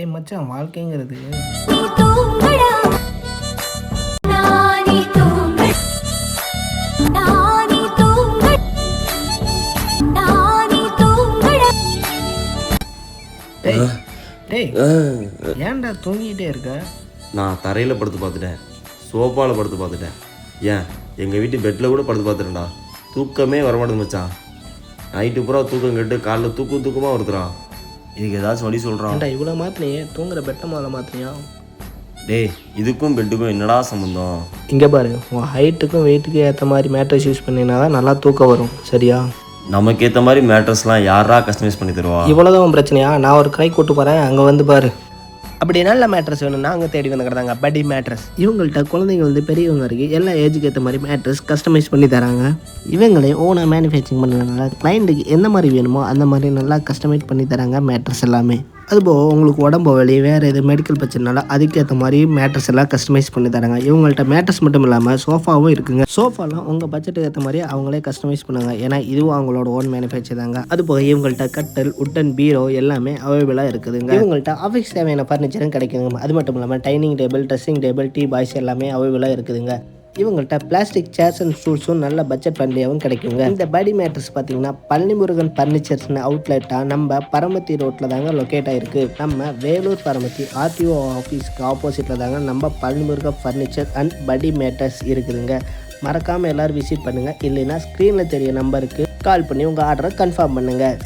ஏய் மச்சான் வாழ்க்கைங்கிறது. டேய் ஏன்டா தூங்கிட்டே இருக்க? நான் தரையில் படுத்து பார்த்துட்டேன். சோஃபாவில் படுத்து பார்த்துட்டேன். ஏன்? எங்கள் வீட்டு பெட்டில் கூட படுத்து பார்த்துட்டேன்டா. தூக்கமே வரமாட்டேங்குது மச்சான். நைட்டு பூரா தூக்கம் கெட்டு காலைல தூக்கம் தூக்கமாக வருதுறான் இதுக்கு ஏதாச்சும் வழி சொல்கிறான் இவ்வளோ மாத்தினியே? தூங்குற பெட்ட முதல்ல மாத்தினியா? டேய் இதுக்கும் பெட்டுக்கும் என்னடா சம்மந்தம் இங்கே பாரு உன் ஹைட்டுக்கும் வெயிட்டுக்கும் ஏற்ற மாதிரி மேட்ரஸ் யூஸ் பண்ணினா தான் நல்லா தூக்கம் வரும் சரியா? நமக்கு ஏற்ற மாதிரி மேட்ரஸ்லாம் யாரா கஸ்டமைஸ் பண்ணி தருவா? இவ்வளோதான் பிரச்சனையா? நான் ஒரு கை கூட்டு போகிறேன் அங்கே வந்து பாரு. அப்படி நல்ல மேட்ரஸ் வேணும்னா அங்கே தேடி வந்துக்கிறாங்க படி மேட்ரஸ் இவங்கள்ட்ட குழந்தைங்க வந்து பெரியவங்க வரைக்கும் எல்லா ஏஜுக்கு ஏற்ற மாதிரி மேட்ரஸ் கஸ்டமைஸ் பண்ணி தராங்க. இவங்களே ஓனாக மேனுஃபேக்சரிங் பண்ணுறதுனால கிளைண்ட்டுக்கு எந்த மாதிரி வேணுமோ அந்த மாதிரி நல்லா கஸ்டமைஸ் பண்ணி தராங்க மேட்ரஸ் எல்லாமே. அதுபோக உங்களுக்கு உடம்பு வலி வேறு எது மெடிக்கல் பிரச்சனைனால அதுக்கேற்ற மாதிரி மேட்ரஸ் எல்லாம் கஸ்டமைஸ் பண்ணி தராங்க. இவங்கள்ட்ட மேட்ரஸ் மட்டும் இல்லாமல் சோஃபாவும் இருக்குங்க. சோஃபாலாம் உங்கள் பட்ஜெட்டுக்கு ஏற்ற மாதிரி அவங்களே கஸ்டமைஸ் பண்ணுவாங்க ஏன்னா இதுவும் அவங்களோட ஓன் மேனுஃபேக்சர் தாங்க. அது போக இவங்கள்ட்ட கட்டல் உட்டன் பீரோ எல்லாமே அவைலபிளாக இருக்குதுங்க. இவங்கள்ட்ட ஆஃபீஸ் தேவையான ஃபர்னிச்சரும் கிடைக்குதுங்க. அது மட்டும் இல்லாமல் dining table dressing table teapoys எல்லாமே அவைலபிளாக இருக்குதுங்க. இவங்கள்ட்ட பிளாஸ்டிக் சேர்ஸ் அண்ட் ஸ்டூல்ஸும் நல்ல பட்ஜெட் ஃப்ரெண்ட்லியாகவும் கிடைக்குங்க. இந்த படி மேட்ரஸ் பார்த்தீங்கன்னா பழனிமுருகன் ஃபர்னிச்சர்ஸ்னு அவுட்லெட்டாக நம்ம பரமத்தி ரோட்டில் தாங்க லொக்கேட் ஆகிருக்கு நம்ம வேலூர் பரமத்தி ஆர்டிஓ ஆஃபீஸ்க்கு ஆப்போசிட்டில் தாங்க நம்ம பழனிமுருகன் ஃபர்னிச்சர் அண்ட் படி மேட்டர்ஸ் இருக்குதுங்க. மறக்காமல் எல்லோரும் விசிட் பண்ணுங்கள் இல்லைன்னா ஸ்க்ரீனில் தெரிய நம்பருக்கு கால் பண்ணி உங்கள் ஆர்டரை கன்ஃபார்ம் பண்ணுங்கள்